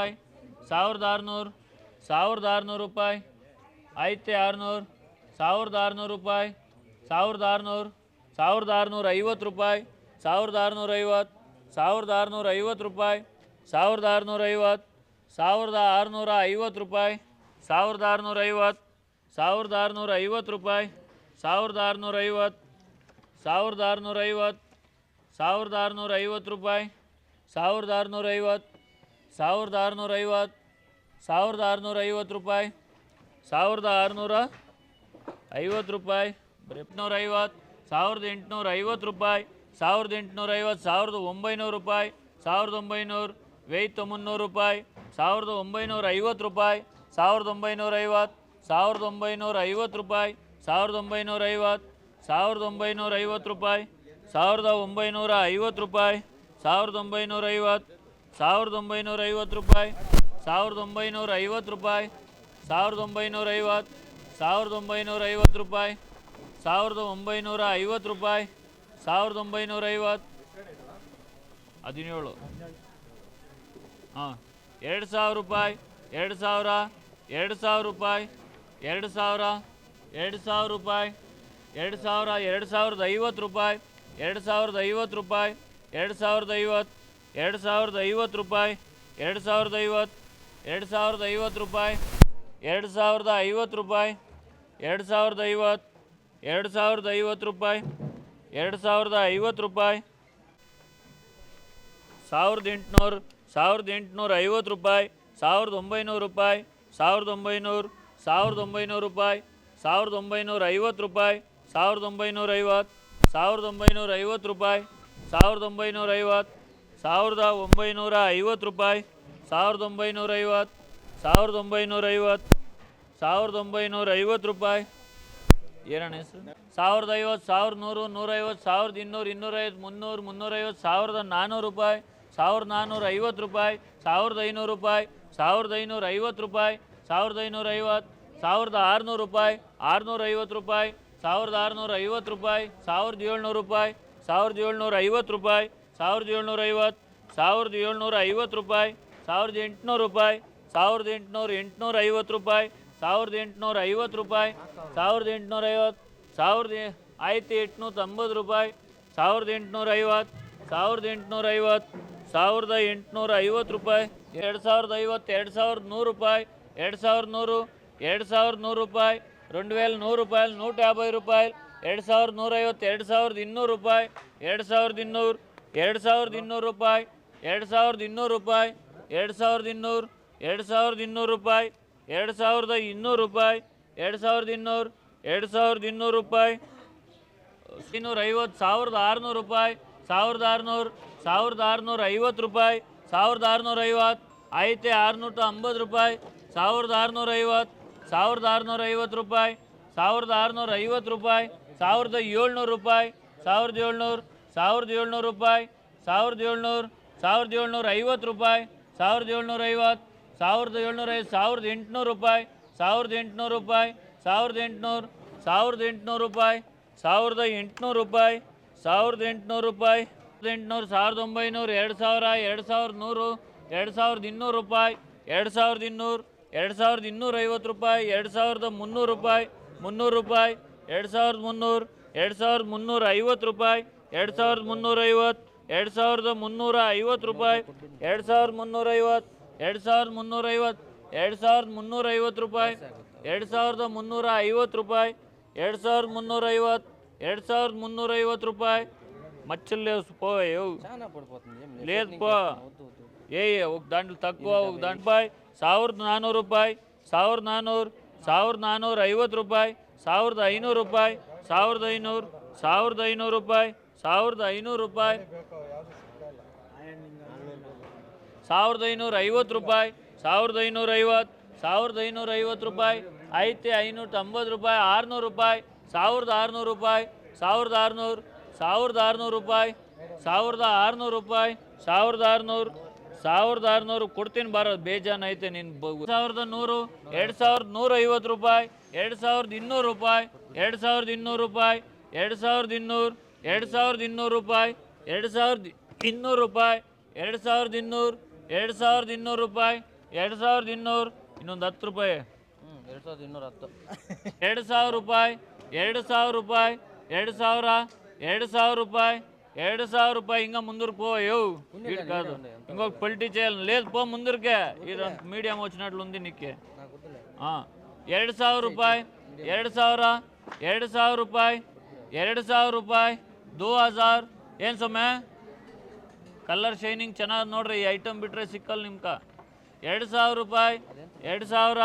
ರೂಪಾಯಿ ಸಾವಿರದ ಆರುನೂರು ಸಾವಿರದ ಆರುನೂರು ರೂಪಾಯಿ ಐತೆ ಆರುನೂರು ಸಾವಿರದ ಆರುನೂರು ರೂಪಾಯಿ ಸಾವಿರದ ಆರುನೂರು ಸಾವಿರದ ಆರುನೂರ ಐವತ್ತು ರೂಪಾಯಿ ಸಾವಿರದ ಆರುನೂರ ಐವತ್ತು ಸಾವಿರದ ಆರುನೂರ ಐವತ್ತು ರೂಪಾಯಿ ಸಾವಿರದ ಆರುನೂರ ಐವತ್ತು ಸಾವಿರದ ಆರುನೂರ ಐವತ್ತು ರೂಪಾಯಿ ಸಾವಿರದ ಆರುನೂರ ಐವತ್ತು ಸಾವಿರದ ಆರುನೂರ ಐವತ್ತು ರೂಪಾಯಿ ಸಾವಿರದ ಆರುನೂರ ಐವತ್ತು ಸಾವಿರದ ಆರುನೂರ ಐವತ್ತು ಸಾವಿರದ ಆರುನೂರ ಐವತ್ತು ರೂಪಾಯಿ ಸಾವಿರದ ಆರುನೂರ ಐವತ್ತು ಸಾವಿರದ ಆರುನೂರ ಐವತ್ತು ಸಾವಿರದ ಆರುನೂರ ಐವತ್ತು ರೂಪಾಯಿ, ಸಾವಿರದ ಆರುನೂರ ಐವತ್ತು ರೂಪಾಯಿ ಎಂಟುನೂರ ಐವತ್ತು, ಸಾವಿರದ ಎಂಟುನೂರ ಐವತ್ತು ರೂಪಾಯಿ, ಸಾವಿರದ ಎಂಟುನೂರ ಐವತ್ತು, ಸಾವಿರದ ಒಂಬೈನೂರು ರೂಪಾಯಿ, ಸಾವಿರದ ಒಂಬೈನೂರು ವೆಯ್ತು ಮುನ್ನೂರು ರೂಪಾಯಿ, ಸಾವಿರದ ಒಂಬೈನೂರ ಐವತ್ತು ರೂಪಾಯಿ, ಸಾವಿರದ ಒಂಬೈನೂರ ಐವತ್ತು, ಸಾವಿರದ ಒಂಬೈನೂರ ಐವತ್ತು ರೂಪಾಯಿ, ಸಾವಿರದ ಒಂಬೈನೂರ ಐವತ್ತು, ಸಾವಿರದ ಒಂಬೈನೂರ ಐವತ್ತು ರೂಪಾಯಿ, ಸಾವಿರದ ಒಂಬೈನೂರ ಐವತ್ತು ರೂಪಾಯಿ, ಸಾವಿರದ ಒಂಬೈನೂರ ಐವತ್ತು ಸಾವಿರದ ಒಂಬೈನೂರ ಐವತ್ತು ರೂಪಾಯಿ, ಸಾವಿರದ ಒಂಬೈನೂರ ಐವತ್ತು ರೂಪಾಯಿ, ಸಾವಿರದ ಒಂಬೈನೂರ ಐವತ್ತು ಸಾವಿರದ ಒಂಬೈನೂರ ಐವತ್ತು ರೂಪಾಯಿ, ಸಾವಿರದ ಒಂಬೈನೂರ ಐವತ್ತು ರೂಪಾಯಿ, ಸಾವಿರದ ಒಂಬೈನೂರ ಐವತ್ತು ಹದಿನೇಳು. ಹಾಂ, ಎರಡು ಸಾವಿರ ರೂಪಾಯಿ, ಎರಡು ಸಾವಿರ ಎರಡು ಸಾವಿರ ರೂಪಾಯಿ, ಎರಡು ಸಾವಿರ ಎರಡು ಸಾವಿರ ರೂಪಾಯಿ, ಎರಡು ಸಾವಿರ, ಎರಡು ಸಾವಿರದ ಐವತ್ತು ರೂಪಾಯಿ, ಎರಡು ಸಾವಿರದ ಐವತ್ತು ರೂಪಾಯಿ, ಎರಡು ಸಾವಿರದ ಐವತ್ತು. ಎರಡು ಸಾವಿರದ ಐವತ್ತು ರೂಪಾಯಿ, ಎರಡು ಸಾವಿರದ ಐವತ್ತು, ಎರಡು ಸಾವಿರದ ಐವತ್ತು ರೂಪಾಯಿ, ಎರಡು ಸಾವಿರದ ಐವತ್ತು ರೂಪಾಯಿ, ಎರಡು ಸಾವಿರದ ಐವತ್ತು, ಎರಡು ಸಾವಿರದ ಐವತ್ತು ರೂಪಾಯಿ, ಎರಡು ಸಾವಿರದ ಐವತ್ತು ರೂಪಾಯಿ. ಸಾವಿರದ ಎಂಟುನೂರು, ಸಾವಿರದ ಎಂಟುನೂರ ಐವತ್ತು ರೂಪಾಯಿ, ಸಾವಿರದ ಒಂಬೈನೂರು ರೂಪಾಯಿ, ಸಾವಿರದ ಒಂಬೈನೂರು ಸಾವಿರದ ಒಂಬೈನೂರು ರೂಪಾಯಿ, ಸಾವಿರದ ಒಂಬೈನೂರ ಐವತ್ತು ರೂಪಾಯಿ, ಸಾವಿರದ ಒಂಬೈನೂರ ಐವತ್ತು ಸಾವಿರದ ಒಂಬೈನೂರ ಐವತ್ತು ರೂಪಾಯಿ, ಸಾವಿರದ ಒಂಬೈನೂರ ಐವತ್ತು ಸಾವಿರದ ಒಂಬೈನೂರ ಐವತ್ತು ರೂಪಾಯಿ, ಸಾವಿರದ ಒಂಬೈನೂರ ಐವತ್ತು, ಸಾವಿರದ ಒಂಬೈನೂರ ಐವತ್ತು, ಸಾವಿರದ ಒಂಬೈನೂರ ಐವತ್ತು ರೂಪಾಯಿ. ಏನಣ್ಣ ಹೆಸರು? ಸಾವಿರದ ಐವತ್ತು, ಸಾವಿರದ ನೂರು, ನೂರೈವತ್ತು, ಸಾವಿರದ ಇನ್ನೂರು, ಇನ್ನೂರೈವತ್ತು, ಮುನ್ನೂರು, ಮುನ್ನೂರೈವತ್ತು, ಸಾವಿರದ ನಾನ್ನೂರು ರೂಪಾಯಿ, ಸಾವಿರದ ನಾನ್ನೂರ ಐವತ್ತು ರೂಪಾಯಿ, ಸಾವಿರದ ಐನೂರು ರೂಪಾಯಿ, ಸಾವಿರದ ಐನೂರ ಐವತ್ತು ರೂಪಾಯಿ, ಸಾವಿರದ ಐನೂರ ಐವತ್ತು ಸಾವಿರದ ಆರುನೂರು ರೂಪಾಯಿ ಆರುನೂರ ಐವತ್ತು ರೂಪಾಯಿ, ಸಾವಿರದ ಆರುನೂರ ಐವತ್ತು ರೂಪಾಯಿ, ಸಾವಿರದ ಏಳ್ನೂರು ರೂಪಾಯಿ, ಸಾವಿರದ ಏಳ್ನೂರ ಐವತ್ತು ರೂಪಾಯಿ ಸಾವಿರದ ಏಳ್ನೂರ ಐವತ್ತು ಸಾವಿರದ ಏಳ್ನೂರ ಐವತ್ತು ರೂಪಾಯಿ ಸಾವಿರದ ಎಂಟುನೂರು ರೂಪಾಯಿ ಸಾವಿರದ ಎಂಟುನೂರ ಎಂಟುನೂರ ಐವತ್ತು ರೂಪಾಯಿ ಸಾವಿರದ ಎಂಟುನೂರ ಐವತ್ತು ರೂಪಾಯಿ ಸಾವಿರದ ಎಂಟುನೂರ ಐವತ್ತು ಸಾವಿರದ ಎ- ಆಯ್ತು ಎಂಟುನೂರ ತೊಂಬತ್ತು ರೂಪಾಯಿ ಸಾವಿರದ ಎಂಟುನೂರ ಐವತ್ತು ಸಾವಿರದ ಎಂಟುನೂರ ಐವತ್ತು ಸಾವಿರದ ಎಂಟುನೂರ ಐವತ್ತು ರೂಪಾಯಿ ಎರಡು ಸಾವಿರದ ಐವತ್ತು ಎರಡು ಸಾವಿರದ ನೂರು ರೂಪಾಯಿ ಎರಡು ಸಾವಿರದ ನೂರು ಎರಡು ಸಾವಿರದ ನೂರು ರೂಪಾಯಿ రెండు వేల నూరు రూపాయలు నూట యాభై రూపాయలు ಎರಡು ಸಾವಿರದ ನೂರೈವತ್ತು ಎರಡು ಸಾವಿರದ ಇನ್ನೂರು ರೂಪಾಯಿ ಎರಡು ಸಾವಿರದ ಇನ್ನೂರು ಎರಡು ಸಾವಿರದ ಇನ್ನೂರು ರೂಪಾಯಿ, ಎರಡು ಸಾವಿರದ ಇನ್ನೂರು ರೂಪಾಯಿ, ಎರಡು ಸಾವಿರದ ಇನ್ನೂರು, ಎರಡು ಸಾವಿರದ ಇನ್ನೂರು ರೂಪಾಯಿ, ಎರಡು ಸಾವಿರದ ಇನ್ನೂರು ರೂಪಾಯಿ, ಎರಡು ಸಾವಿರದ ಇನ್ನೂರು, ಎರಡು ಸಾವಿರದ ಇನ್ನೂರು ರೂಪಾಯಿ ಇನ್ನೂರ ಐವತ್ತು ಸಾವಿರದ ಆರುನೂರು ರೂಪಾಯಿ, ಸಾವಿರದ ಆರುನೂರು, ಸಾವಿರದ ಆರುನೂರ ಐವತ್ತು ರೂಪಾಯಿ, ಸಾವಿರದ ಆರುನೂರ ಐವತ್ತು ಐತೆ ಆರುನೂರ ಅಂಬತ್ತು ರೂಪಾಯಿ ಸಾವಿರದ ಆರುನೂರ ಐವತ್ತು ಸಾವಿರದ ಆರುನೂರ ಐವತ್ತು ರೂಪಾಯಿ, ಸಾವಿರದ ಆರುನೂರ ಐವತ್ತು ರೂಪಾಯಿ, ಸಾವಿರದ ಏಳ್ನೂರು ರೂಪಾಯಿ, ಸಾವಿರದ ಏಳ್ನೂರು ಸಾವಿರದ ಏಳ್ನೂರು ರೂಪಾಯಿ, ಸಾವಿರದ ಏಳ್ನೂರು, ಸಾವಿರದ ಏಳ್ನೂರ ಐವತ್ತು ರೂಪಾಯಿ, ಸಾವಿರದ ಏಳ್ನೂರ ಐವತ್ತು, ಸಾವಿರದ ಏಳ್ನೂರ ಐದು ಸಾವಿರದ ಎಂಟುನೂರು ರೂಪಾಯಿ, ಸಾವಿರದ ಎಂಟುನೂರು ರೂಪಾಯಿ, ಸಾವಿರದ ಎಂಟುನೂರು ಸಾವಿರದ ಎಂಟುನೂರು ರೂಪಾಯಿ, ಸಾವಿರದ ಎಂಟುನೂರು ರೂಪಾಯಿ, ಸಾವಿರದ ಎಂಟುನೂರು ರೂಪಾಯಿ ಎಂಟುನೂರು, ಸಾವಿರದ ಒಂಬೈನೂರು, ಎರಡು ಸಾವಿರ, ಎರಡು ಸಾವಿರದ ನೂರು, ಎರಡು ಸಾವಿರದ ಇನ್ನೂರು ರೂಪಾಯಿ, ಎರಡು ಸಾವಿರದ ಇನ್ನೂರು, ಎರಡು ಸಾವಿರದ ಇನ್ನೂರ ಐವತ್ತು ರೂಪಾಯಿ, ಎರಡು ಸಾವಿರದ ಮುನ್ನೂರು ರೂಪಾಯಿ ಮುನ್ನೂರು ರೂಪಾಯಿ, ಎರಡು ಸಾವಿರದ ಮುನ್ನೂರು, ಎರಡು ಸಾವಿರದ ಮುನ್ನೂರ ಐವತ್ತು ರೂಪಾಯಿ ಎರಡು ಸಾವಿರದ ಮುನ್ನೂರೈವತ್ತು ಎರಡು ಸಾವಿರದ ಮುನ್ನೂರ ಐವತ್ತು ರೂಪಾಯಿ ಎರಡು ಸಾವಿರದ ಮುನ್ನೂರೈವತ್ತು ಎರಡು ಸಾವಿರದ ಮುನ್ನೂರೈವತ್ತು ಎರಡು ಸಾವಿರದ ಮುನ್ನೂರೈವತ್ತು ರೂಪಾಯಿ ಎರಡು ಸಾವಿರದ ಮುನ್ನೂರ ಐವತ್ತು ರೂಪಾಯಿ ಎರಡು ಸಾವಿರದ ಮುನ್ನೂರೈವತ್ತು ಎರಡು ಸಾವಿರದ ಮುನ್ನೂರೈವತ್ತು ರೂಪಾಯಿ. మచ్చలేవు పోయేవు ಏಯ್ ఏ ఒక దాంట్లో తక్కువ ದಂಡ್ ಪಾಯ್ ಸಾವಿರದ ನಾನ್ನೂರು ರೂಪಾಯಿ ಸಾವಿರದ ನಾನ್ನೂರು ಸಾವಿರದ ನಾನ್ನೂರ ಐವತ್ತು ರೂಪಾಯಿ ಸಾವಿರದ ಐನೂರು ರೂಪಾಯಿ ಸಾವಿರದ ಐನೂರು ಸಾವಿರದ ಐನೂರು ರೂಪಾಯಿ. ಸಾವಿರದ ಐನೂರು ರೂಪಾಯಿ. ಸಾವಿರದ ಐನೂರ ಐವತ್ತು ರೂಪಾಯಿ, ಸಾವಿರದ ಐನೂರ ಐವತ್ತು, ಸಾವಿರದ ಐನೂರ ಐವತ್ತು ರೂಪಾಯಿ, ಐತೆ ಐನೂರ ತೊಂಬತ್ತು ರೂಪಾಯಿ, ಆರುನೂರು ರೂಪಾಯಿ, ಸಾವಿರದ ಆರುನೂರು ರೂಪಾಯಿ, ಸಾವಿರದ ಆರುನೂರು ಸಾವಿರದ ಆರುನೂರು ರೂಪಾಯಿ, ಸಾವಿರದ ಆರುನೂರು ರೂಪಾಯಿ, ಸಾವಿರದ ಆರುನೂರು ಸಾವಿರದ ಆರುನೂರು ಕೊಡ್ತೀನಿ ಬಾರೋದು ಬೇಜಾನ್ ಐತೆ ನಿನ್ನ ಸಾವಿರದ ನೂರು, ಎರಡು ಸಾವಿರದ ನೂರ ಐವತ್ತು ರೂಪಾಯಿ, ಎರಡು ಸಾವಿರದ ಇನ್ನೂರು ರೂಪಾಯಿ, ಎರಡು ಸಾವಿರದ ಇನ್ನೂರು ರೂಪಾಯಿ, ಎರಡು ಸಾವಿರದ ಇನ್ನೂರು ಎರಡು ಸಾವಿರದ ಇನ್ನೂರು ರೂಪಾಯಿ ಎರಡು ಸಾವಿರದ ಇನ್ನೂರು ರೂಪಾಯಿ ಎರಡು ಸಾವಿರದ ಇನ್ನೂರು ಎರಡು ಸಾವಿರದ ಇನ್ನೂರು ರೂಪಾಯಿ ಎರಡು ಸಾವಿರದ ಇನ್ನೂರು ಇನ್ನೊಂದು ಹತ್ತು ರೂಪಾಯಿ ಹ್ಞೂ ಎರಡು ಸಾವಿರದ ಇನ್ನೂರ ಹತ್ತು ಎರಡು ಸಾವಿರ ರೂಪಾಯಿ ಎರಡು ಸಾವಿರ ರೂಪಾಯಿ ಎರಡು ಸಾವಿರ ಎರಡು ಸಾವಿರ ರೂಪಾಯಿ ಎರಡು ಸಾವಿರ ರೂಪಾಯಿ ಹಿಂಗ ముందరు పో యో ఇటు కాదు ఇంకొక పల్టీ చేయాలి లేదు పో ముందరికే ఇది మీడియం వచ్చినట్లు ఉంది నీకే నాకు వద్దులే ఆ, ಎರಡು ಸಾವಿರ ರೂಪಾಯಿ ಎರಡು ಸಾವಿರ ಎರಡು ಸಾವಿರ ರೂಪಾಯಿ ಎರಡು ಸಾವಿರ ರೂಪಾಯಿ ದೋ ಹಜಾರ್ ಏನು ಸೊಮ್ಮೆ ಕಲರ್ ಶೈನಿಂಗ್ ಚೆನ್ನಾಗಿ ನೋಡ್ರಿ ಈ ಐಟಮ್ ಬಿಟ್ರೆ ಸಿಕ್ಕಲ್ಲ ನಿಮ್ಕ ಎರಡು ಸಾವಿರ ರೂಪಾಯಿ ಎರಡು ಸಾವಿರ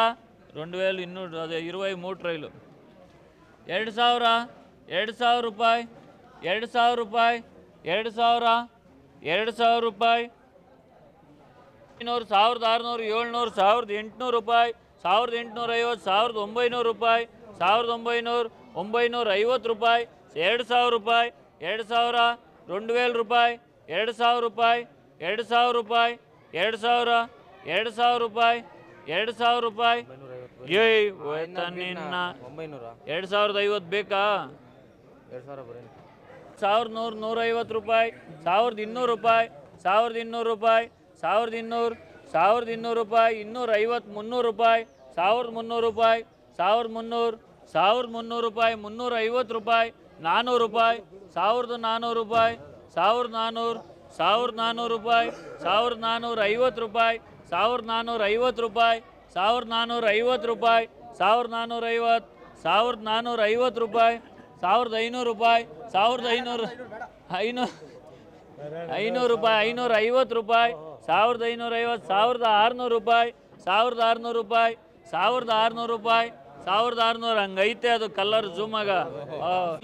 రెండు వేలు ಇನ್ನೂರು ಅದೇ ಇರುವೈ ಮೂರು ಟ್ರೈಲು ಎರಡು ಸಾವಿರ ಎರಡು ಸಾವಿರ ರೂಪಾಯಿ ಎರಡು ಸಾವಿರ ರೂಪಾಯಿ ಎರಡು ಸಾವಿರ ಎರಡು ಸಾವಿರ ರೂಪಾಯಿ ಐನೂರು ಸಾವಿರದ ಆರುನೂರು ಏಳ್ನೂರು ಸಾವಿರದ ಎಂಟುನೂರು ರೂಪಾಯಿ ಸಾವಿರದ ಎಂಟುನೂರ ಐವತ್ತು ಸಾವಿರದ ಒಂಬೈನೂರು ರೂಪಾಯಿ ಸಾವಿರದ ಒಂಬೈನೂರು ಒಂಬೈನೂರ ಐವತ್ತು ರೂಪಾಯಿ ಎರಡು ಸಾವಿರ ರೂಪಾಯಿ ಎರಡು ಸಾವಿರ రెండు వేల ರೂಪಾಯಿ ಎರಡು ಸಾವಿರ ರೂಪಾಯಿ ಎರಡು ಸಾವಿರ ರೂಪಾಯಿ ಎರಡು ಸಾವಿರ ಎರಡು ಸಾವಿರ ರೂಪಾಯಿ ಎರಡು ಸಾವಿರ ರೂಪಾಯಿ ಏಯ್ ಹೋಯ್ತಾ ನಿನ್ನ ಒಂಬೈನೂರ ಎರಡು ಸಾವಿರದ ಐವತ್ತು ಬೇಕಾ ಎರಡು ಸಾವಿರ ಬರೀ ಸಾವಿರದ ನೂರು ನೂರೈವತ್ತು ರೂಪಾಯಿ ಸಾವಿರದ ಇನ್ನೂರು ರೂಪಾಯಿ ಸಾವಿರದ ಇನ್ನೂರು ರೂಪಾಯಿ ಸಾವಿರದ ಇನ್ನೂರು ಸಾವಿರದ ಇನ್ನೂರು ರೂಪಾಯಿ ಇನ್ನೂರ ಐವತ್ತು ಮುನ್ನೂರು ರೂಪಾಯಿ ಸಾವಿರದ ಮುನ್ನೂರು ರೂಪಾಯಿ ಸಾವಿರದ ಮುನ್ನೂರು ಸಾವಿರದ ಮುನ್ನೂರು ರೂಪಾಯಿ ಮುನ್ನೂರ ಐವತ್ತು ರೂಪಾಯಿ ನಾನ್ನೂರು ರೂಪಾಯಿ ಸಾವಿರದ ನಾನ್ನೂರು ರೂಪಾಯಿ ಸಾವಿರದ ನಾನ್ನೂರು ಸಾವಿರದ ನಾನ್ನೂರು ರೂಪಾಯಿ ಸಾವಿರದ ನಾನ್ನೂರ ಐವತ್ತು ರೂಪಾಯಿ ಸಾವಿರದ ನಾನ್ನೂರ ಐವತ್ತು ರೂಪಾಯಿ ಸಾವಿರದ ನಾನ್ನೂರ ಐವತ್ತು ರೂಪಾಯಿ ಸಾವಿರದ ನಾನ್ನೂರ ಐವತ್ತು ಸಾವಿರದ ನಾನ್ನೂರ ಐವತ್ತು ರೂಪಾಯಿ ಸಾವಿರದ ಐನೂರು ರೂಪಾಯಿ ಸಾವಿರದ ಐನೂರು ಐನೂರು ಐನೂರು ರೂಪಾಯಿ ಐನೂರ ಐವತ್ತು ರೂಪಾಯಿ ಸಾವಿರದ ಐನೂರ ಐವತ್ತು ಸಾವಿರದ ಆರುನೂರು ರೂಪಾಯಿ ಸಾವಿರದ ಆರುನೂರು ರೂಪಾಯಿ ಸಾವಿರದ ಆರುನೂರು ರೂಪಾಯಿ ಸಾವಿರದ ಆರುನೂರು ಹಂಗೈತೆ ಅದು ಕಲರ್ ಜೂಮಾಗ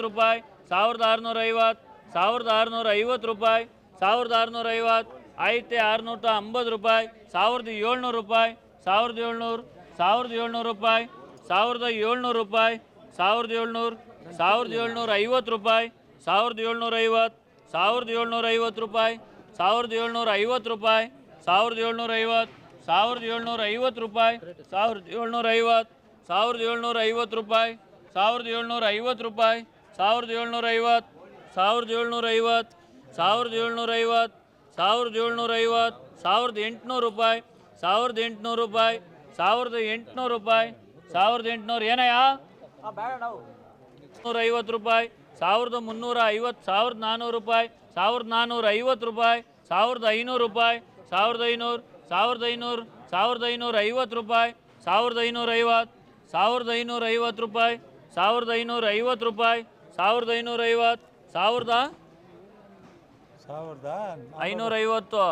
ರೂಪಾಯಿ ಸಾವಿರದ ಆರುನೂರ ಐವತ್ತು ಸಾವಿರದ ಆರುನೂರ ಐವತ್ತು ರೂಪಾಯಿ ಸಾವಿರದ ಆರುನೂರ ಐವತ್ತು ಐತೆ ಆರುನೂರ ಅಂಬತ್ತು ರೂಪಾಯಿ ಸಾವಿರದ ಏಳ್ನೂರು ರೂಪಾಯಿ ಸಾವಿರದ ಏಳ್ನೂರು ಸಾವಿರದ ಏಳ್ನೂರು ರೂಪಾಯಿ ಸಾವಿರದ ಏಳ್ನೂರು ರೂಪಾಯಿ ಸಾವಿರದ ಏಳ್ನೂರು ಸಾವಿರದ ಏಳ್ನೂರ ಐವತ್ತು ರೂಪಾಯಿ ಸಾವಿರದ ಏಳ್ನೂರ ಐವತ್ತು ಸಾವಿರದ ಏಳ್ನೂರ ಐವತ್ತು ರೂಪಾಯಿ ಸಾವಿರದ ಏಳ್ನೂರ ಐವತ್ತು ರೂಪಾಯಿ ಸಾವಿರದ ಏಳ್ನೂರ ಐವತ್ತು ಸಾವಿರದ ಏಳ್ನೂರ ಐವತ್ತು ರೂಪಾಯಿ ಸಾವಿರದ ಏಳ್ನೂರ ಐವತ್ತು ಸಾವಿರದ ಏಳ್ನೂರ ಐವತ್ತು ರೂಪಾಯಿ ಸಾವಿರದ ಏಳ್ನೂರ ಐವತ್ತು ರೂಪಾಯಿ ಸಾವಿರದ ಏಳ್ನೂರ ಐವತ್ತು ಸಾವಿರದ ಏಳ್ನೂರ ಐವತ್ತು ಸಾವಿರದ ಏಳ್ನೂರ ಐವತ್ತು ಸಾವಿರದ ಏಳ್ನೂರ ಐವತ್ತು ಸಾವಿರದ ಎಂಟುನೂರು ರೂಪಾಯಿ, ಸಾವಿರದ ಎಂಟುನೂರು ರೂಪಾಯಿ, ಸಾವಿರದ ಎಂಟುನೂರು ರೂಪಾಯಿ, ಸಾವಿರದ ಎಂಟುನೂರು ಏನಯ್ಯ? ನೂರ ಐವತ್ತು ರೂಪಾಯಿ, ಸಾವಿರದ ಮುನ್ನೂರ ಐವತ್ತು ಸಾವಿರದ ನಾನ್ನೂರು ರೂಪಾಯಿ, ಸಾವಿರದ ನಾನ್ನೂರ ಐವತ್ತು ರೂಪಾಯಿ, ಸಾವಿರದ ಐನೂರು ರೂಪಾಯಿ, ಸಾವಿರದ ಐನೂರು ಸಾವಿರದ ಐನೂರು, ಸಾವಿರದ ಐನೂರ ಐವತ್ತು ರೂಪಾಯಿ, ಸಾವಿರದ ಐನೂರ ಐವತ್ತು ಸಾವಿರದ ಐನೂರ ಐವತ್ತು ರೂಪಾಯಿ, ಸಾವಿರದ ಐನೂರ ಐವತ್ತು ರೂಪಾಯಿ ಸಾವಿರದ ಐನೂರ ಐವತ್ತು ಸಾವಿರದ ಸಾವಿರದ ಐನೂರ ಐವತ್ತು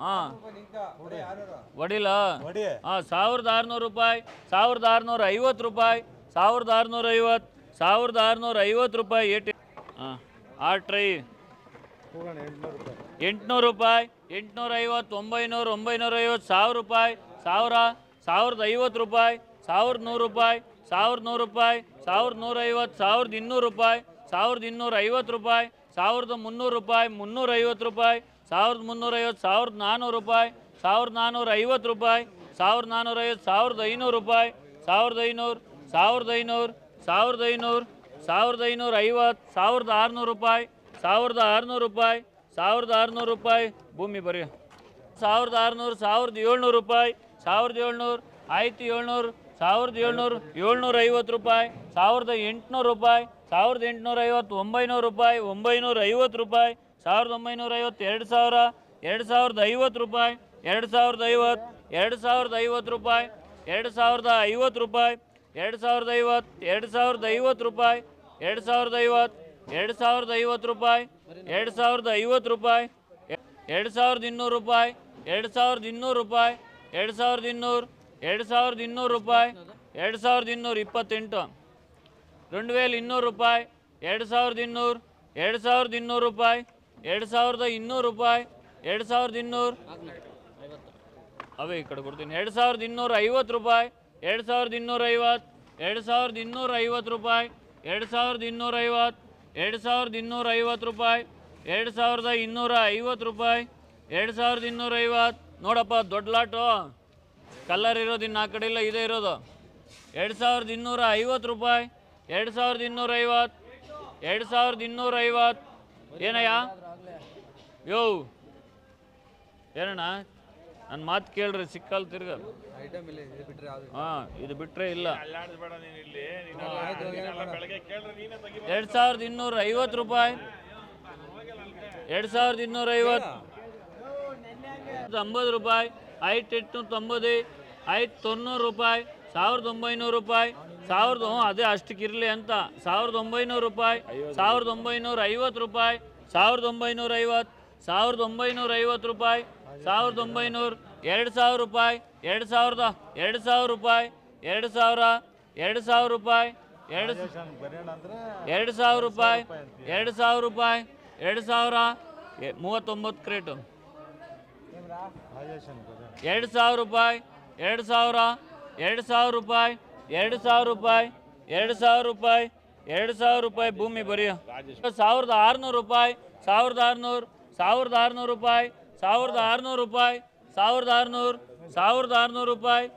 ಹಾಂ. ಒಡಿಲ. ಹಾಂ ಸಾವಿರದ ಆರುನೂರು ರೂಪಾಯಿ ಸಾವಿರದ ಆರುನೂರ ಐವತ್ತು ರೂಪಾಯಿ ಸಾವಿರದ ಆರುನೂರ ಐವತ್ತು ಸಾವಿರದ ಆರುನೂರ ಐವತ್ತು ರೂಪಾಯಿ ಏಟಿ ಹಾಂ ಆ ಟ್ರೈ ಹೋಗೋಣ ಎಂಟುನೂರು ರೂಪಾಯಿ ಎಂಟುನೂರು ರೂಪಾಯಿ ಎಂಟುನೂರ ಐವತ್ತು ಒಂಬೈನೂರು ಒಂಬೈನೂರ ಐವತ್ತು ಸಾವಿರ ರೂಪಾಯಿ ಸಾವಿರ ಸಾವಿರದ ಐವತ್ತು ರೂಪಾಯಿ ಸಾವಿರದ ನೂರು ರೂಪಾಯಿ ಸಾವಿರದ ನೂರು ರೂಪಾಯಿ ಸಾವಿರದ ನೂರ ಐವತ್ತು ಸಾವಿರದ ಇನ್ನೂರು ರೂಪಾಯಿ ಸಾವಿರದ ಇನ್ನೂರ ಐವತ್ತು ರೂಪಾಯಿ ಸಾವಿರದ ಮುನ್ನೂರು ರೂಪಾಯಿ ಮುನ್ನೂರ ಐವತ್ತು ರೂಪಾಯಿ ಸಾವಿರದ ಮುನ್ನೂರ ಐವತ್ತು ಸಾವಿರದ ನಾನ್ನೂರು ರೂಪಾಯಿ ಸಾವಿರದ ನಾನ್ನೂರ ಐವತ್ತು ರೂಪಾಯಿ ಸಾವಿರದ ನಾನ್ನೂರ ಐವತ್ತು ಸಾವಿರದ ಐನೂರು ರೂಪಾಯಿ ಸಾವಿರದ ಐನೂರು ಸಾವಿರದ ಐನೂರು ಸಾವಿರದ ಐನೂರು ಸಾವಿರದ ಐನೂರ ಐವತ್ತು ಸಾವಿರದ ಆರುನೂರು ರೂಪಾಯಿ ಸಾವಿರದ ಆರುನೂರು ರೂಪಾಯಿ ಸಾವಿರದ ಆರುನೂರು ರೂಪಾಯಿ ಭೂಮಿ ಬರೀ ಸಾವಿರದ ಆರುನೂರು ಸಾವಿರದ ಏಳ್ನೂರು ರೂಪಾಯಿ ಸಾವಿರದ ಏಳ್ನೂರು ಆಯ್ತು ಏಳ್ನೂರು ಸಾವಿರದ ಏಳ್ನೂರು ಏಳ್ನೂರ ಐವತ್ತು ರೂಪಾಯಿ ಸಾವಿರದ ಎಂಟುನೂರು ರೂಪಾಯಿ ಸಾವಿರದ ಎಂಟುನೂರ ಐವತ್ತು ಒಂಬೈನೂರು ರೂಪಾಯಿ ಒಂಬೈನೂರ ಐವತ್ತು ರೂಪಾಯಿ ಸಾವಿರದ ಒಂಬೈನೂರ ಐವತ್ತು ಎರಡು ಸಾವಿರ ಎರಡು ಸಾವಿರದ ಐವತ್ತು ರೂಪಾಯಿ ಎರಡು ಸಾವಿರದ ಐವತ್ತು ಎರಡು ಸಾವಿರದ ಐವತ್ತು ರೂಪಾಯಿ ಎರಡು ಸಾವಿರದ ಐವತ್ತು ರೂಪಾಯಿ ಎರಡು ಸಾವಿರದ ಐವತ್ತು ಎರಡು ಸಾವಿರದ ಐವತ್ತು ರೂಪಾಯಿ ಎರಡು ಸಾವಿರದ ಐವತ್ತು ಎರಡು ಸಾವಿರದ ಐವತ್ತು ರೂಪಾಯಿ ಎರಡು ಸಾವಿರದ ಐವತ್ತು ರೂಪಾಯಿ ಎರಡು ಸಾವಿರದ ಇನ್ನೂರು ರೂಪಾಯಿ ಎರಡು ಸಾವಿರದ ಇನ್ನೂರು ರೂಪಾಯಿ ಎರಡು ಸಾವಿರದ ಇನ್ನೂರು ಎರಡು ಸಾವಿರದ ಇನ್ನೂರು ರೂಪಾಯಿ ಎರಡು ಸಾವಿರದ ಇನ್ನೂರು ಇಪ್ಪತ್ತೆಂಟು రెండు వేలు ಇನ್ನೂರು ರೂಪಾಯಿ ಎರಡು ಸಾವಿರದ ಇನ್ನೂರು ಎರಡು ಸಾವಿರದ ಇನ್ನೂರು ರೂಪಾಯಿ ಎರಡು ಸಾವಿರದ ಇನ್ನೂರು ರೂಪಾಯಿ ಎರಡು ಸಾವಿರದ ಇನ್ನೂರು ಅವೇ ಈ ಕಡೆ ಕೊಡ್ತೀನಿ ಎರಡು ಸಾವಿರದ ಇನ್ನೂರ ಐವತ್ತು ರೂಪಾಯಿ ಎರಡು ಸಾವಿರದ ಇನ್ನೂರ ಐವತ್ತು ಎರಡು ಸಾವಿರದ ಇನ್ನೂರ ಐವತ್ತು ರೂಪಾಯಿ ಎರಡು ಸಾವಿರದ ಇನ್ನೂರ ಐವತ್ತು ಎರಡು ಸಾವಿರದ ಇನ್ನೂರ ಐವತ್ತು ರೂಪಾಯಿ ಎರಡು ಸಾವಿರದ ಇನ್ನೂರ ಐವತ್ತು ರೂಪಾಯಿ ಎರಡು ಸಾವಿರದ ಇನ್ನೂರ ಐವತ್ತು ನೋಡಪ್ಪ ದೊಡ್ಡ ಲಾಟು ಕಲರ್ ಇರೋದು ಇನ್ನು ಆ ಕಡೆ ಇಲ್ಲ ಇದೇ ಇರೋದು. ಎರಡು ಸಾವಿರದ ಇನ್ನೂರ ಐವತ್ತು ರೂಪಾಯಿ ಎರಡು ಸಾವಿರದ ಇನ್ನೂರ ಐವತ್ತು ಎರಡು ಸಾವಿರದ ಇನ್ನೂರ ಐವತ್ತು. ಏನಯ್ಯ? ಯೋ ಏನಣ್ಣ? ನನ್ನ ಮಾತು ಕೇಳ್ರಿ ಸಿಕ್ಕಲ್ ತಿರ್ಗ. ಹಾ ಇದು ಬಿಟ್ಟರೆ ಇಲ್ಲ. ಎರಡು ಸಾವಿರದ ಇನ್ನೂರ ಐವತ್ತು ರೂಪಾಯಿ ಎರಡು ಸಾವಿರದ ಇನ್ನೂರ ಐವತ್ತು. ಐವತ್ತು ರೂಪಾಯಿ. ಐದು ಎಂಟುನೂರ ತೊಂಬತ್ತು ಐದು ತೊನ್ನೂರು ರೂಪಾಯಿ, ಸಾವಿರದ ಒಂಬೈನೂರು ರೂಪಾಯಿ, ಸಾವಿರದ ಹ್ಞೂ, ಅದೇ ಅಷ್ಟಕ್ಕೆ ಇರಲಿ ಅಂತ. ಸಾವಿರದ ಒಂಬೈನೂರು ರೂಪಾಯಿ, ಸಾವಿರದ ಒಂಬೈನೂರ ಐವತ್ತು ರೂಪಾಯಿ, ಸಾವಿರದ ಒಂಬೈನೂರ ಐವತ್ತು, ಸಾವಿರದ ಒಂಬೈನೂರ ಐವತ್ತು ರೂಪಾಯಿ, ಸಾವಿರದ ಒಂಬೈನೂರು ಎರಡು ಸಾವಿರ ರೂಪಾಯಿ, ಎರಡು ಸಾವಿರದ, ಎರಡು ಸಾವಿರ ರೂಪಾಯಿ, ಎರಡು ಸಾವಿರ ಎರಡು ಸಾವಿರ ರೂಪಾಯಿ, ಎರಡು ಎರಡು ಸಾವಿರ ರೂಪಾಯಿ, ಎರಡು ಸಾವಿರ ರೂಪಾಯಿ, ಎರಡು ಸಾವಿರ ಮೂವತ್ತೊಂಬತ್ತು ಕ್ರೇಟು. ಎರಡು ಸಾವಿರ ರೂಪಾಯಿ, ಎರಡು ಸಾವಿರ ಎರಡು ಸಾವಿರ ರೂಪಾಯಿ, ಎರಡು ಸಾವಿರ ರೂಪಾಯಿ, ಎರಡು ಸಾವಿರ ರೂಪಾಯಿ, ಎರಡು ಸಾವಿರ ರೂಪಾಯಿ ಭೂಮಿ ಬರೆಯ. ಸಾವಿರದ ಆರುನೂರು ರೂಪಾಯಿ, ಸಾವಿರದ ಆರುನೂರು ಸಾವಿರದ ಆರುನೂರು ರೂಪಾಯಿ, ಸಾವಿರದ ಆರುನೂರು ರೂಪಾಯಿ, ಸಾವಿರದ ಆರುನೂರು ಸಾವಿರದ ಆರುನೂರು ರೂಪಾಯಿ,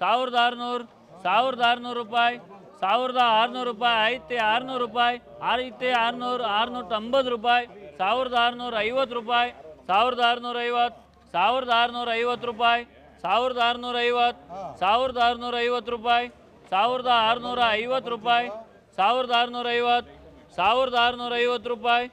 ಸಾವಿರದ ಆರುನೂರು ಸಾವಿರದ ಆರುನೂರು ರೂಪಾಯಿ, ಸಾವಿರದ ಆರುನೂರು ರೂಪಾಯಿ, ಐತೆ ಆರುನೂರು ರೂಪಾಯಿ, ಐತೆ ಆರುನೂರು, ಆರುನೂರ ತೊಂಬತ್ತು ರೂಪಾಯಿ, ಸಾವಿರದ ಆರುನೂರ ಐವತ್ತು ರೂಪಾಯಿ, ಸಾವಿರದ ಆರುನೂರ ಐವತ್ತು ಸಾವಿರದ ಆರುನೂರ ಐವತ್ತು ರೂಪಾಯಿ ಸಾವಿರದ ಆರುನೂರ ಐವತ್ತು ಸಾವಿರದ ಆರುನೂರ ಐವತ್ತು ರೂಪಾಯಿ ಸಾವಿರದ ಆರುನೂರ ಐವತ್ತು ರೂಪಾಯಿ ಸಾವಿರದ ಆರುನೂರ ಐವತ್ತು ಸಾವಿರದ ಆರುನೂರ ಐವತ್ತು ರೂಪಾಯಿ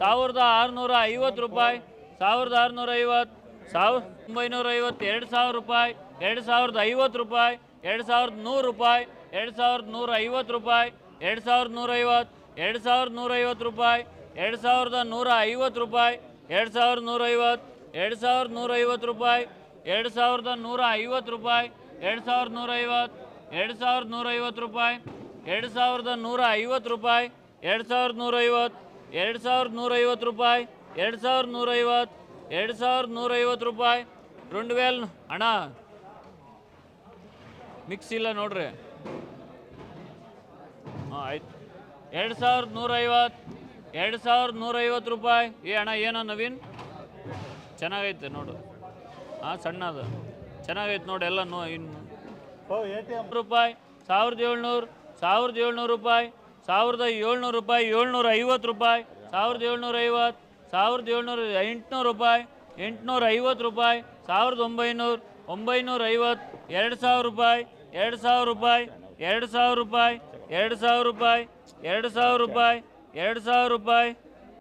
ಸಾವಿರದ ಆರುನೂರ ಐವತ್ತು ರೂಪಾಯಿ ಸಾವಿರದ ಆರುನೂರ ಐವತ್ತು ಸಾವಿರದ ಒಂಬೈನೂರ ಐವತ್ತು ಎರಡು ಸಾವಿರ ರೂಪಾಯಿ ಎರಡು ಸಾವಿರದ ಐವತ್ತು ರೂಪಾಯಿ ಎರಡು ಸಾವಿರದ ನೂರು ರೂಪಾಯಿ ಎರಡು ಸಾವಿರದ ನೂರ ಐವತ್ತು ರೂಪಾಯಿ ಎರಡು ಸಾವಿರದ ನೂರ ಐವತ್ತು ಎರಡು ಸಾವಿರದ ನೂರ ಐವತ್ತು ರೂಪಾಯಿ ಎರಡು ಸಾವಿರದ ನೂರ ಐವತ್ತು ರೂಪಾಯಿ ಎರಡು ಸಾವಿರದ ನೂರ ಐವತ್ತು ಎರಡು ಸಾವಿರದ ನೂರೈವತ್ತು ರೂಪಾಯಿ ಎರಡು ಸಾವಿರದ ನೂರ ಐವತ್ತು ರೂಪಾಯಿ ಎರಡು ಸಾವಿರದ ನೂರೈವತ್ತು ಎರಡು ಸಾವಿರದ ನೂರೈವತ್ತು ರೂಪಾಯಿ ಎರಡು ಸಾವಿರದ ನೂರ ಐವತ್ತು ರೂಪಾಯಿ ಎರಡು ಸಾವಿರದ ನೂರೈವತ್ತು ಎರಡು ಸಾವಿರದ ನೂರೈವತ್ತು ರೂಪಾಯಿ ಎರಡು ಸಾವಿರದ ನೂರೈವತ್ತು ಎರಡು ಸಾವಿರದ ನೂರೈವತ್ತು ರೂಪಾಯಿ ರೆಂಡು ವೇಲ್ ಹಣ ಮಿಕ್ಸ್ ಇಲ್ಲ ನೋಡ್ರಿ ಹಾಂ ಆಯ್ತು ಎರಡು ಸಾವಿರದ ನೂರೈವತ್ತು ಎರಡು ಸಾವಿರದ ನೂರೈವತ್ತು ರೂಪಾಯಿ ಈ ಅಣ್ಣ ಏನೋ ನವೀನ್ ಚೆನ್ನಾಗೈತೆ ನೋಡು. ಹಾಂ ಸಣ್ಣದು. ಚೆನ್ನಾಗೈತೆ ನೋಡಿ ಎಲ್ಲ ನೋ ಇನ್ನು ರೂಪಾಯಿ ಸಾವಿರದ ಏಳ್ನೂರು ಸಾವಿರದ ಏಳ್ನೂರು ರೂಪಾಯಿ ಸಾವಿರದ ಏಳ್ನೂರು ರೂಪಾಯಿ ಏಳ್ನೂರ ಐವತ್ತು ರೂಪಾಯಿ ಸಾವಿರದ ಏಳ್ನೂರ ಐವತ್ತು ಸಾವಿರದ ಏಳ್ನೂರ ಎಂಟುನೂರು ರೂಪಾಯಿ ಎಂಟುನೂರ ಐವತ್ತು ರೂಪಾಯಿ ಸಾವಿರದ ಒಂಬೈನೂರು ಒಂಬೈನೂರ ಐವತ್ತು ಎರಡು ಸಾವಿರ ರೂಪಾಯಿ ಎರಡು ಸಾವಿರ ರೂಪಾಯಿ ಎರಡು ಸಾವಿರ ರೂಪಾಯಿ ಎರಡು ಸಾವಿರ ರೂಪಾಯಿ ಎರಡು ಸಾವಿರ ರೂಪಾಯಿ ಎರಡು ಸಾವಿರ ರೂಪಾಯಿ.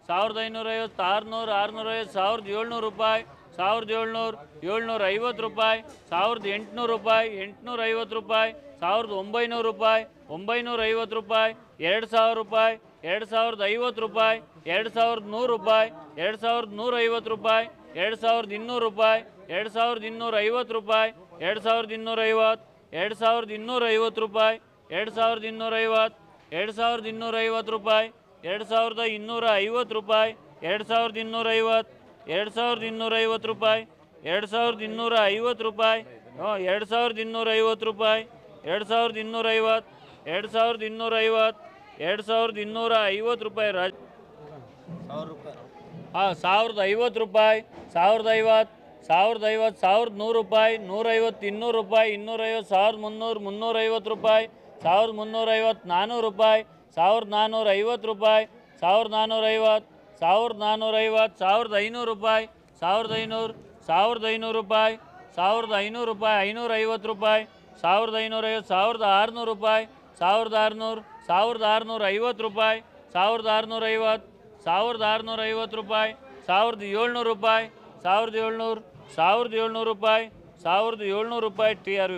ಸಾವಿರದ ಐನೂರೈವತ್ತು ಆರುನೂರು ಆರುನೂರೈವತ್ತು ಸಾವಿರದ ಏಳ್ನೂರು ರೂಪಾಯಿ, ಸಾವಿರದ ಏಳ್ನೂರು ಏಳ್ನೂರ ಐವತ್ತು ರೂಪಾಯಿ, ಸಾವಿರದ ಎಂಟುನೂರು ರೂಪಾಯಿ ಎಂಟುನೂರ ಐವತ್ತು ರೂಪಾಯಿ, ಸಾವಿರದ ಒಂಬೈನೂರು ರೂಪಾಯಿ ಒಂಬೈನೂರ ಐವತ್ತು ರೂಪಾಯಿ, ಎರಡು ಸಾವಿರ ರೂಪಾಯಿ, ಎರಡು ಸಾವಿರದ ಐವತ್ತು ರೂಪಾಯಿ, ಎರಡು ಸಾವಿರದ ನೂರು ರೂಪಾಯಿ, ಎರಡು ಸಾವಿರದ ನೂರ ಐವತ್ತು ರೂಪಾಯಿ, ಎರಡು ಸಾವಿರದ ಇನ್ನೂರು ರೂಪಾಯಿ, ಎರಡು ಸಾವಿರದ ಇನ್ನೂರ ಐವತ್ತು ರೂಪಾಯಿ, ಎರಡು ಸಾವಿರದ ಇನ್ನೂರ ಐವತ್ತು ಎರಡು ಸಾವಿರದ ಇನ್ನೂರ ಐವತ್ತು ರೂಪಾಯಿ, ಎರಡು ಸಾವಿರದ ಇನ್ನೂರ ಐವತ್ತು ಎರಡು ಸಾವಿರದ ಇನ್ನೂರ ಐವತ್ತು ರೂಪಾಯಿ ಎರಡು ಸಾವಿರದ ಇನ್ನೂರ ಐವತ್ತು ರೂಪಾಯಿ ಎರಡು ಸಾವಿರದ ಇನ್ನೂರ ಐವತ್ತು ಎರಡು ಸಾವಿರದ ಇನ್ನೂರ ಐವತ್ತು ರೂಪಾಯಿ ಎರಡು ಸಾವಿರದ ಇನ್ನೂರ ಐವತ್ತು ರೂಪಾಯಿ ಹ್ಞೂ ಎರಡು ಸಾವಿರದ ಇನ್ನೂರ ಐವತ್ತು ರೂಪಾಯಿ ಎರಡು ಸಾವಿರದ ಇನ್ನೂರ ಐವತ್ತು ಎರಡು ಸಾವಿರದ ಇನ್ನೂರ ಐವತ್ತು ಎರಡು ಸಾವಿರದ ಇನ್ನೂರ ಐವತ್ತು ರೂಪಾಯಿ ರಾಜ್ ಹಾಂ ಸಾವಿರದ ಐವತ್ತು ರೂಪಾಯಿ ಸಾವಿರದ ಐವತ್ತು ಸಾವಿರದ ಐವತ್ತು ಸಾವಿರದ ನೂರು ರೂಪಾಯಿ ನೂರೈವತ್ತು ಇನ್ನೂರು ರೂಪಾಯಿ ಇನ್ನೂರೈವತ್ತು ಸಾವಿರದ ಮುನ್ನೂರು ಮುನ್ನೂರೈವತ್ತು ರೂಪಾಯಿ ಸಾವಿರದ ಮುನ್ನೂರೈವತ್ತು ನಾನ್ನೂರು ರೂಪಾಯಿ ಸಾವಿರದ ನಾನ್ನೂರ ಐವತ್ತು ರೂಪಾಯಿ, ಸಾವಿರದ ನಾನ್ನೂರ ಐವತ್ತು ಸಾವಿರದ ನಾನ್ನೂರ ಐವತ್ತು ಸಾವಿರದ ಐನೂರು ರೂಪಾಯಿ, ಸಾವಿರದ ಐನೂರು ಸಾವಿರದ ಐನೂರು ರೂಪಾಯಿ, ಸಾವಿರದ ಐನೂರು ರೂಪಾಯಿ ಐನೂರ ಐವತ್ತು ರೂಪಾಯಿ, ಸಾವಿರದ ಐನೂರ ಐವತ್ತು ಸಾವಿರದ ಆರುನೂರು ರೂಪಾಯಿ, ಸಾವಿರದ ಆರುನೂರು, ಸಾವಿರದ ಆರುನೂರ ಐವತ್ತು ರೂಪಾಯಿ, ಸಾವಿರದ ಆರುನೂರ ಐವತ್ತು ಸಾವಿರದ ಆರುನೂರ ಐವತ್ತು ರೂಪಾಯಿ, ಸಾವಿರದ ಏಳ್ನೂರು ರೂಪಾಯಿ, ಸಾವಿರದ ಏಳ್ನೂರು ಸಾವಿರದ ಏಳ್ನೂರು ರೂಪಾಯಿ, ಸಾವಿರದ ಏಳ್ನೂರು ರೂಪಾಯಿ ಟಿ ಆರ್